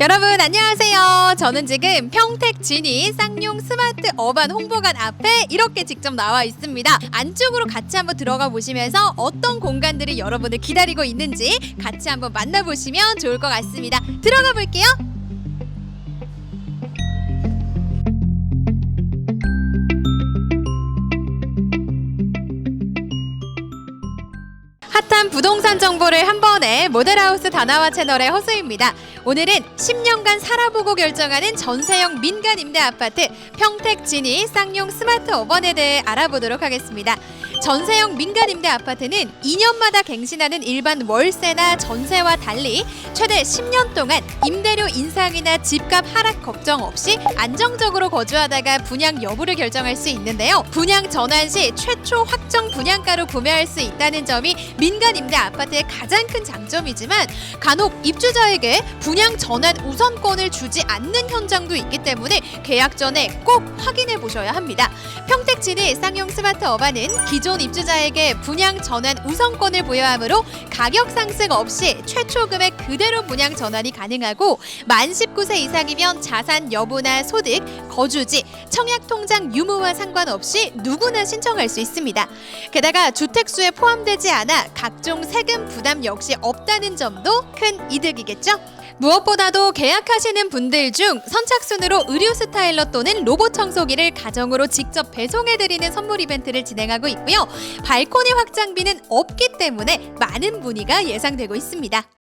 여러분 안녕하세요. 저는 지금 평택 진이 쌍용 스마트 어반 홍보관 앞에 이렇게 직접 나와 있습니다. 안쪽으로 같이 한번 들어가 보시면서 어떤 공간들이 여러분을 기다리고 있는지 같이 한번 만나보시면 좋을 것 같습니다. 들어가 볼게요. 핫한 부동산 정보를 한 번에 모델하우스 다나와 채널의 허수입니다. 오늘은 10년간 살아보고 결정하는 전세형 민간 임대 아파트 평택 진이 쌍용 스마트 어번에 대해 알아보도록 하겠습니다. 전세형 민간 임대 아파트는 2년마다 갱신하는 일반 월세나 전세와 달리 최대 10년 동안 임대료 인상이나 집값 하락 걱정 없이 안정적으로 거주하다가 분양 여부를 결정할 수 있는데요. 분양 전환 시 최초 확정 분양가로 구매할 수 있다는 점이 민간 임대 아파트의 가장 큰 장점이지만 간혹 입주자에게 분양 전환 우선권을 주지 않는 현장도 있기 때문에 계약 전에 꼭 확인해 보셔야 합니다. 평택진의 쌍용 스마트 어반은 기존 입주자에게 분양 전환 우선권을 부여하므로 가격 상승 없이 최초 금액 그대로 분양 전환이 가능하고 만 19세 이상이면 자산 여부나 소득, 거주지, 청약 통장 유무와 상관없이 누구나 신청할 수 있습니다. 게다가 주택 수에 포함되지 않아 각종 세금 부담 역시 없다는 점도 큰 이득이겠죠. 무엇보다도 계약하시는 분들 중 선착순으로 의류 스타일러 또는 로봇 청소기를 가정으로 직접 배송해드리는 선물 이벤트를 진행하고 있고요. 발코니 확장비는 없기 때문에 많은 문의가 예상되고 있습니다.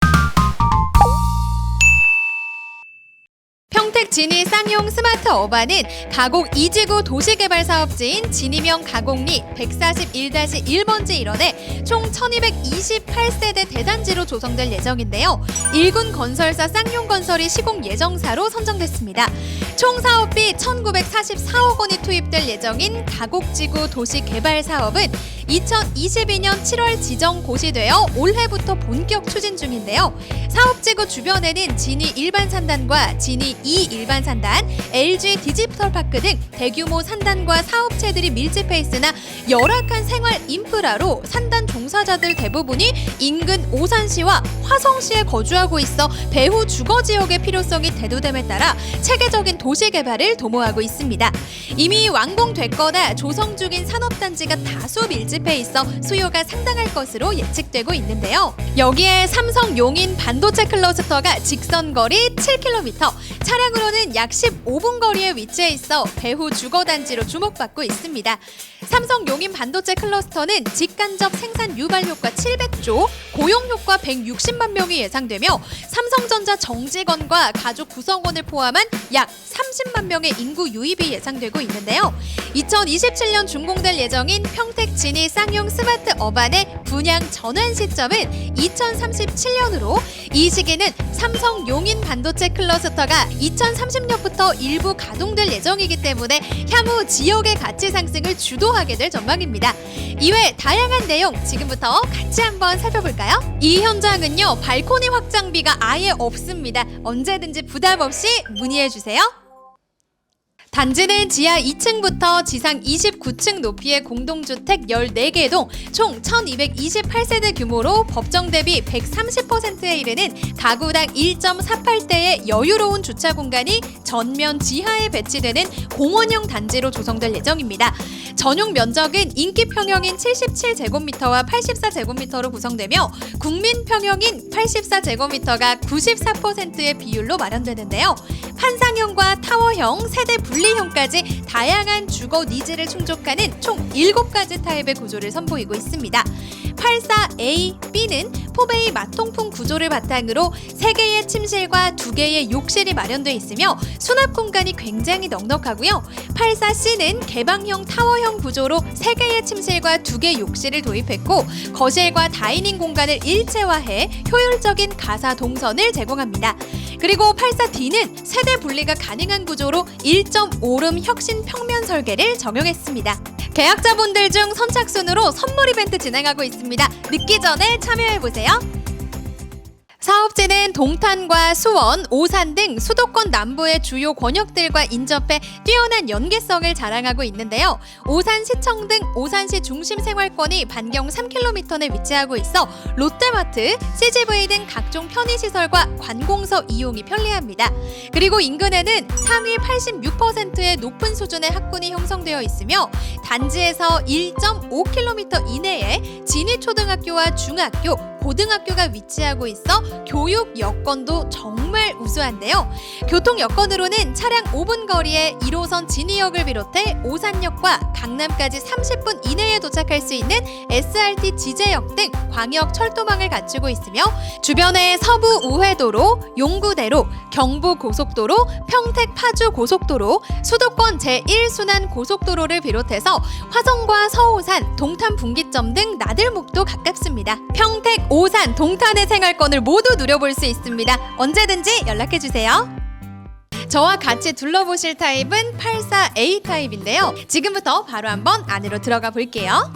평택 진이 쌍용 스마트 어반은 가곡 이지구 도시개발 사업지인 진이명 가곡리 141-1번지 일원에 총 1228세대 대단지로 조성될 예정인데요. 일군 건설사 쌍용건설이 시공 예정사로 선정됐습니다. 총 사업비 1944억 원이 투입될 예정인 가곡지구 도시개발 사업은 2022년 7월 지정 고시되어 올해부터 본격 추진 중인데요. 사업지구 주변에는 진이 일반 산단과 진이 2 일반 산단, LG 디지털 파크 등 대규모 산단과 사업체들이 밀집해 있으나 열악한 생활 인프라로 산단 종사자들 대부분이 인근 오산시와 화성시에 거주하고 있어 배후 주거 지역의 필요성이 대두됨에 따라 체계적인 도시 개발을 도모하고 있습니다. 이미 완공됐거나 조성 중인 산업단지가 다수 밀집해 있어 수요가 상당할 것으로 예측되고 있는데요. 여기에 삼성 용인 반도체 클러스터가 직선 거리 7km, 차량으로는 약 15분 거리에 위치해 있어 배후 주거 단지로 주목받고 있습니다. 삼성 용인 반도체 클러스터는 직간접 생산 유발 효과 700조, 고용 효과 160만 명이 예상되며 삼성전자 정직원과 가족 구성원을 포함한 약 30만 명의 인구 유입이 예상되고 있는데요. 2027년 준공될 예정인 평택 진이 쌍용 스마트 어반의 분양 전환 시점은 2037년으로 이 시기는 삼성 용인 반도체 클러스터가 2030년부터 일부 가동될 예정이기 때문에 향후 지역의 가치 상승을 주도 하게 될 전망입니다. 이외 다양한 내용 지금부터 같이 한번 살펴볼까요? 이 현장은요 발코니 확장비가 아예 없습니다. 언제든지 부담 없이 문의해 주세요. 단지는 지하 2층부터 지상 29층 높이의 공동주택 14개 동 총 1228세대 규모로 법정 대비 130%에 이르는 가구당 1.48대의 여유로운 주차 공간이 전면 지하에 배치되는 공원형 단지로 조성될 예정입니다. 전용 면적은 인기 평형인 77제곱미터와 84제곱미터로 구성되며 국민 평형인 84제곱미터가 94%의 비율로 마련되는데요. 판상형과 타워형, 세대 분 리형까지 다양한 주거 니즈를 충족하는 총 7가지 타입의 구조를 선보이고 있습니다. 84A, B는 포베이 마통풍 구조를 바탕으로 3개의 침실과 2개의 욕실이 마련되어 있으며 수납 공간이 굉장히 넉넉하고요. 84C는 개방형 타워형 구조로 3개의 침실과 2개 욕실을 도입했고 거실과 다이닝 공간을 일체화해 효율적인 가사 동선을 제공합니다. 그리고 84D는 세대 분리가 가능한 구조로 1.5름 혁신 평면 설계를 적용했습니다. 계약자분들 중 선착순으로 선물 이벤트 진행하고 있습니다. 늦기 전에 참여해 보세요. 사업지는 동탄과 수원, 오산 등 수도권 남부의 주요 권역들과 인접해 뛰어난 연계성을 자랑하고 있는데요. 오산시청 등 오산시 중심 생활권이 반경 3km 내 위치하고 있어 롯데마트, CGV 등 각종 편의시설과 관공서 이용이 편리합니다. 그리고 인근에는 상위 86%의 높은 수준의 학군이 형성되어 있으며 단지에서 1.5km 이내에 진위초등학교와 중학교, 고등학교가 위치하고 있어 교육 여건도 정말 우수한데요. 교통 여건으로는 차량 5분 거리에 1호선 진위역을 비롯해 오산역과 강남까지 30분 이내에 도착할 수 있는 SRT 지제역 등 광역 철도망을 갖추고 있으며 주변에 서부 우회도로, 용구대로, 경부 고속도로, 평택 파주 고속도로, 수도권 제1순환 고속도로를 비롯해서 화성과 서오산, 동탄 분기점 등 나들목도 가깝습니다. 평택, 오산, 동탄의 생활권을 모두 누려볼 수 있습니다. 언제든지 연락해 주세요. 저와 같이 둘러보실 타입은 84A 타입인데요. 지금부터 바로 한번 안으로 들어가 볼게요.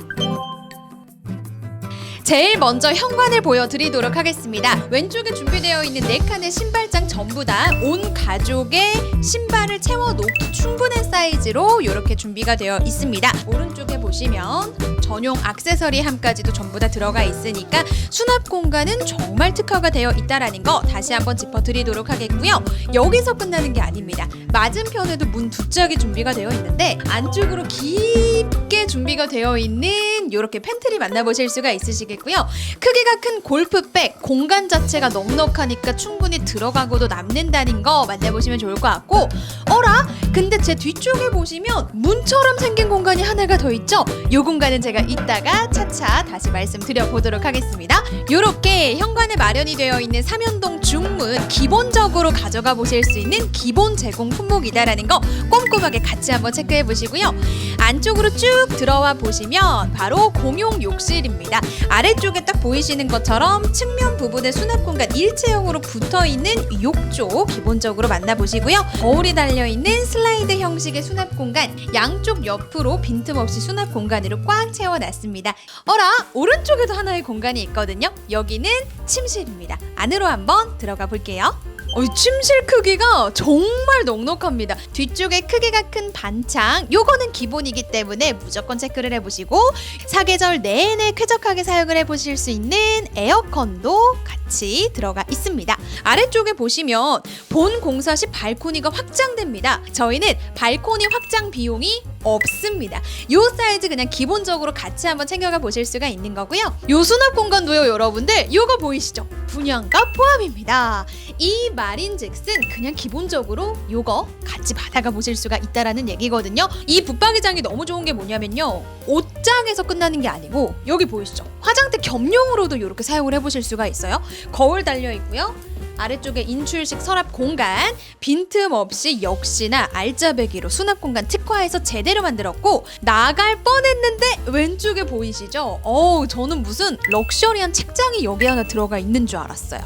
제일 먼저 현관을 보여드리도록 하겠습니다. 왼쪽에 준비되어 있는 네 칸의 신발장 전부 다 온 가족의 신발을 채워놓기 충분한 사이즈로 이렇게 준비가 되어 있습니다. 오른쪽에 보시면 전용 액세서리 함까지도 전부 다 들어가 있으니까 수납 공간은 정말 특화가 되어 있다라는 거 다시 한번 짚어드리도록 하겠고요. 여기서 끝나는 게 아닙니다. 맞은편에도 문 두 짝이 준비가 되어 있는데 안쪽으로 깊게 준비가 되어 있는 이렇게 팬트리 만나보실 수가 있으시겠고요. 크기가 큰 골프백 공간 자체가 넉넉하니까 충분히 들어가고도 남는다는 거 만나보시면 좋을 것 같고 있고 어라? 근데 제 뒤쪽에 보시면 문처럼 생긴 공간이 하나가 더 있죠? 이 공간은 제가 이따가 차차 다시 말씀드려 보도록 하겠습니다. 이렇게 현관에 마련이 되어 있는 삼연동 중문 기본적으로 가져가 보실 수 있는 기본 제공 품목이다라는 거 꼼꼼하게 같이 한번 체크해 보시고요. 안쪽으로 쭉 들어와 보시면 바로 공용 욕실입니다. 아래쪽에 딱 보이시는 것처럼 측면 부분에 수납 공간 일체형으로 붙어 있는 욕조 기본적으로 만나보시고요. 거울이 달려 있는 슬라이드 형식의 수납 공간 양쪽 옆으로 빈틈없이 수납 공간으로 꽉 채워놨습니다. 어라 오른쪽에도 하나의 공간이 있거든요. 여기는 침실입니다. 안으로 한번 들어가 볼게요. 어, 이 침실 크기가 정말 넉넉합니다. 뒤쪽에 크기가 큰 반창, 요거는 기본이기 때문에 무조건 체크를 해보시고 사계절 내내 쾌적하게 사용을 해보실 수 있는 에어컨도 같이 들어가 있습니다. 아래쪽에 보시면 본 공사 시 발코니가 확장됩니다. 저희는 발코니 확장 비용이 없습니다. 요 사이즈 그냥 기본적으로 같이 한번 챙겨가 보실 수가 있는 거고요. 요 수납 공간도요, 여러분들. 요거 보이시죠? 분양가 포함입니다. 이 말인즉슨 그냥 기본적으로 요거 같이 받아가 보실 수가 있다라는 얘기거든요. 이 붙박이장이 너무 좋은 게 뭐냐면요. 옷장에서 끝나는 게 아니고 여기 보이시죠? 화장대 겸용으로도 이렇게 사용을 해보실 수가 있어요. 거울 달려 있고요. 아래쪽에 인출식 서랍 공간 빈틈없이 역시나 알짜배기로 수납 공간 특화해서 제대로 만들었고 나갈 뻔했는데 왼쪽에 보이시죠? 어우 저는 무슨 럭셔리한 책장이 여기 하나 들어가 있는 줄 알았어요.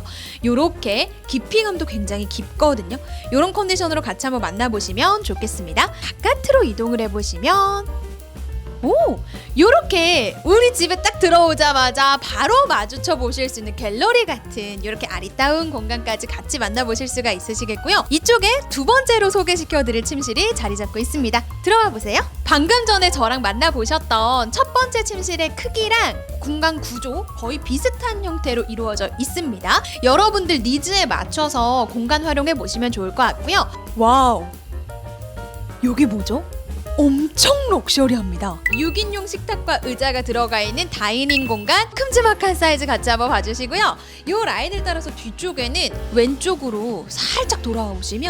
요렇게 깊이감도 굉장히 깊거든요. 요런 컨디션으로 같이 한번 만나보시면 좋겠습니다. 바깥으로 이동을 해보시면 오, 요렇게 우리 집에 딱 들어오자마자 바로 마주쳐 보실 수 있는 갤러리 같은 이렇게 아리따운 공간까지 같이 만나보실 수가 있으시겠고요. 이쪽에 두 번째로 소개시켜드릴 침실이 자리 잡고 있습니다. 들어와 보세요. 방금 전에 저랑 만나보셨던 첫 번째 침실의 크기랑 공간 구조 거의 비슷한 형태로 이루어져 있습니다. 여러분들 니즈에 맞춰서 공간 활용해 보시면 좋을 것 같고요. 와우, 여기 뭐죠? 엄청 럭셔리합니다. 6인용 식탁과 의자가 들어가 있는 다이닝 공간 큼지막한 사이즈 같이 한번 봐주시고요. 이 라인을 따라서 뒤쪽에는 왼쪽으로 살짝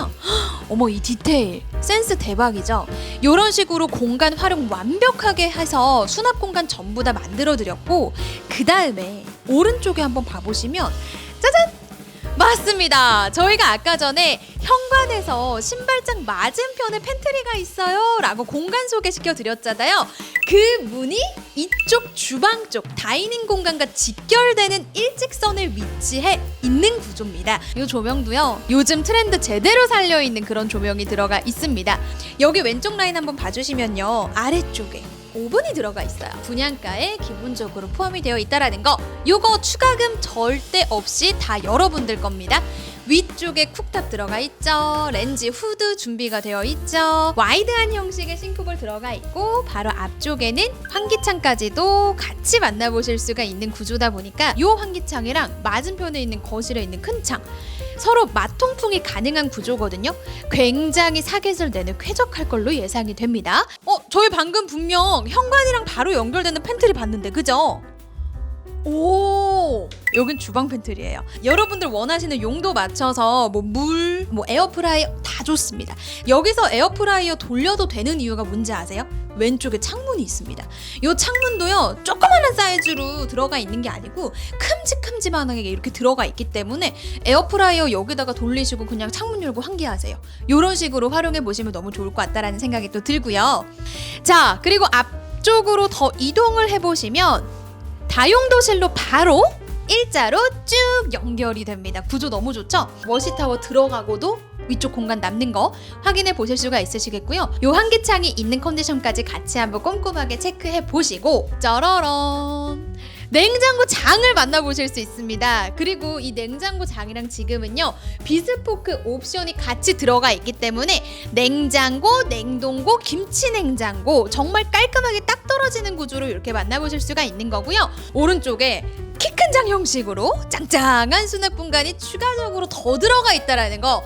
헉, 어머 이 디테일 센스 대박이죠. 이런 식으로 공간 활용 완벽하게 해서 수납 공간 전부 다 만들어 드렸고 그 다음에 오른쪽에 한번 봐보시면 짜잔 맞습니다. 저희가 아까 전에 현관에서 신발장 맞은편에 팬트리가 있어요 라고 공간 소개시켜 드렸잖아요. 그 문이 이쪽 주방 쪽 다이닝 공간과 직결되는 일직선에 위치해 있는 구조입니다. 이 조명도요. 요즘 트렌드 제대로 살려 있는 그런 조명이 들어가 있습니다. 여기 왼쪽 라인 한번 봐주시면요. 아래쪽에 오븐이 들어가 있어요. 분양가에 기본적으로 포함이 되어 있다라는 거. 요거 추가금 절대 없이 다 여러분들 겁니다. 위쪽에 쿡탑 들어가 있죠. 렌즈 후드 준비가 되어 있죠. 와이드한 형식의 싱크볼 들어가 있고 바로 앞쪽에는 환기창까지도 같이 만나보실 수가 있는 구조다 보니까 요 환기창이랑 맞은편에 있는 거실에 있는 큰 창. 서로 맞통풍이 가능한 구조거든요. 굉장히 사계절 내내 쾌적할 걸로 예상이 됩니다. 어, 저희 방금 분명 현관이랑 바로 연결되는 팬트리 봤는데, 그죠? 오, 여긴 주방 팬트리예요. 여러분들 원하시는 용도 맞춰서 뭐 물, 뭐 에어프라이어 다 좋습니다. 여기서 에어프라이어 돌려도 되는 이유가 뭔지 아세요? 왼쪽에 창문이 있습니다. 이 창문도요 조그마한 사이즈로 들어가 있는 게 아니고 큼직큼직만하게 이렇게 들어가 있기 때문에 에어프라이어 여기다가 돌리시고 그냥 창문 열고 환기하세요. 이런 식으로 활용해 보시면 너무 좋을 것 같다라는 생각이 또 들고요. 자 그리고 앞쪽으로 더 이동을 해보시면 다용도실로 바로 일자로 쭉 연결이 됩니다. 구조 너무 좋죠? 워시타워 들어가고도 위쪽 공간 남는 거 확인해 보실 수가 있으시겠고요. 요 환기창이 있는 컨디션까지 같이 한번 꼼꼼하게 체크해 보시고 짜라란 냉장고 장을 만나보실 수 있습니다. 그리고 이 냉장고 장이랑 지금은요 비스포크 옵션이 같이 들어가 있기 때문에 냉장고, 냉동고, 김치 냉장고 정말 깔끔하게 딱 떨어지는 구조로 이렇게 만나보실 수가 있는 거고요. 오른쪽에 키큰장 형식으로 짱짱한 수납 공간이 추가적으로 더 들어가 있다라는 거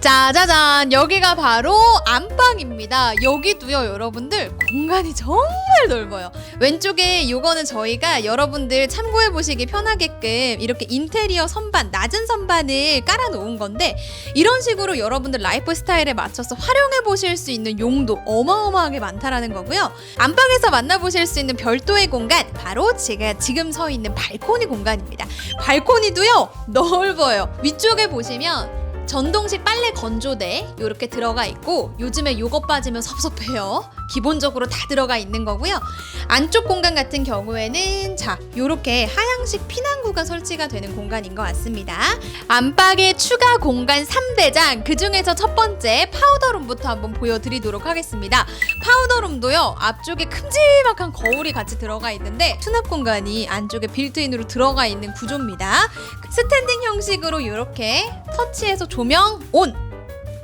짜자잔. 여기가 바로 안방입니다. 여기도요 여러분들. 공간이 정말 넓어요. 왼쪽에 요거는 저희가 여러분들 참고해 보시기 편하게끔 이렇게 인테리어 선반 낮은 선반을 깔아 놓은 건데 이런 식으로 여러분들 라이프 스타일에 맞춰서 활용해 보실 수 있는 용도 어마어마하게 많다라는 거고요. 안방에서 만나보실 수 있는 별도의 공간 바로 제가 지금 서 있는 발코니 공간입니다. 발코니도요 넓어요. 위쪽에 보시면 전동식 빨래 건조대 이렇게 들어가 있고 요즘에 요거 빠지면 섭섭해요. 기본적으로 다 들어가 있는 거고요. 안쪽 공간 같은 경우에는 자 요렇게 하향식 피난구가 설치가 되는 공간인 것 같습니다. 안방에 추가 공간 3대장 그 중에서 첫 번째 파우더룸부터 한번 보여드리도록 하겠습니다. 파우더룸도요 앞쪽에 큼지막한 거울이 같이 들어가 있는데 수납 공간이 안쪽에 빌트인으로 들어가 있는 구조입니다. 스탠딩 형식으로 이렇게 터치해서 조명 온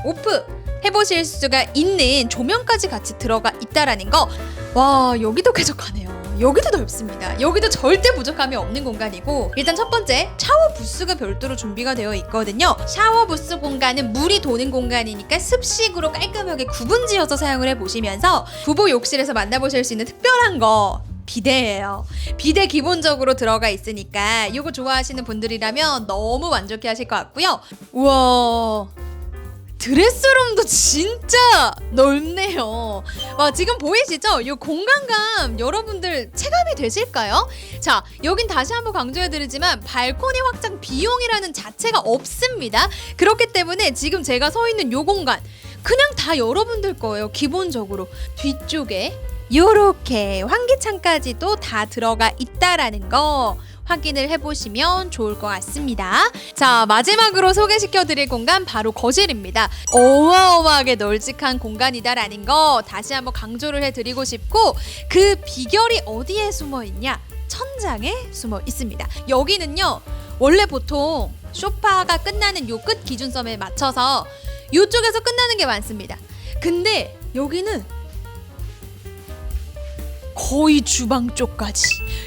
오프 해보실 수가 있는 조명까지 같이 들어가 있다라는 거. 와 여기도 쾌적하네요. 여기도 넓습니다. 여기도 절대 부족함이 없는 공간이고 일단 첫 번째 샤워 부스가 별도로 준비가 되어 있거든요. 샤워 부스 공간은 물이 도는 공간이니까 습식으로 깔끔하게 구분지어서 사용을 해보시면서 부부 욕실에서 만나보실 수 있는 특별한 거 비데예요. 비데 기본적으로 들어가 있으니까 이거 좋아하시는 분들이라면 너무 만족해 하실 것 같고요. 우와. 드레스룸도 진짜 넓네요. 와, 지금 보이시죠? 이 공간감 여러분들 체감이 되실까요? 자, 여긴 다시 한번 강조해드리지만 발코니 확장 비용이라는 자체가 없습니다. 그렇기 때문에 지금 제가 서 있는 요 공간 그냥 다 여러분들 거예요. 기본적으로 뒤쪽에 요렇게 환기창까지도 다 들어가 있다라는 거 확인을 해보시면 좋을 것 같습니다. 자 마지막으로 소개시켜 드릴 공간 바로 거실입니다. 어마어마하게 널찍한 공간이다라는 거 다시 한번 강조를 해드리고 싶고 그 비결이 어디에 숨어 있냐? 천장에 숨어 있습니다. 여기는요 원래 보통 소파가 끝나는 요 끝 기준점에 맞춰서 이쪽에서 끝나는 게 많습니다. 근데 여기는 거의 주방 쪽까지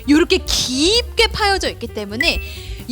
이렇게 깊게 파여져 있기 때문에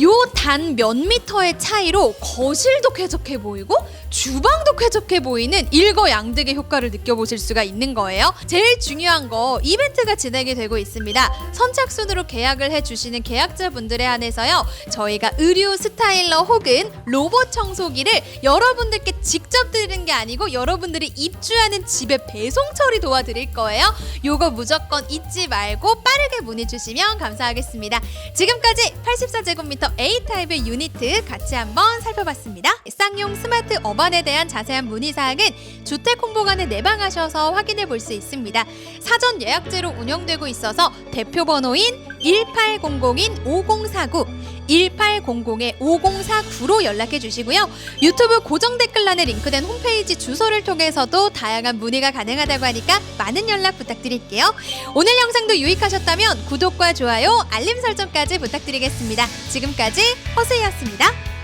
요 단 몇 미터의 차이로 거실도 쾌적해 보이고 주방도 쾌적해 보이는 일거양득의 효과를 느껴보실 수가 있는 거예요. 제일 중요한 거 이벤트가 진행이 되고 있습니다. 선착순으로 계약을 해주시는 계약자분들에 한해서요. 저희가 의류 스타일러 혹은 로봇 청소기를 여러분들께 직접 드리는 게 아니고 여러분들이 입주하는 집에 배송 처리 도와드릴 거예요. 요거 무조건 잊지 말고 빠르게 문의 주시면 감사하겠습니다. 지금까지 84제곱미터 A타입의 유니트 같이 한번 살펴봤습니다. 쌍용 스마트 어반에 대한 자세한 문의 사항은 주택 홍보관에 내방하셔서 확인해 볼 수 있습니다. 사전 예약제로 운영되고 있어서 대표 번호인 1800인 5049 1800에 5049로 연락해 주시고요. 유튜브 고정 댓글란에 링크된 홈페이지 주소를 통해서도 다양한 문의가 가능하다고 하니까 많은 연락 부탁드릴게요. 오늘 영상도 유익하셨다면 구독과 좋아요, 알림 설정까지 부탁드리겠습니다. 지금까지 허수이였습니다.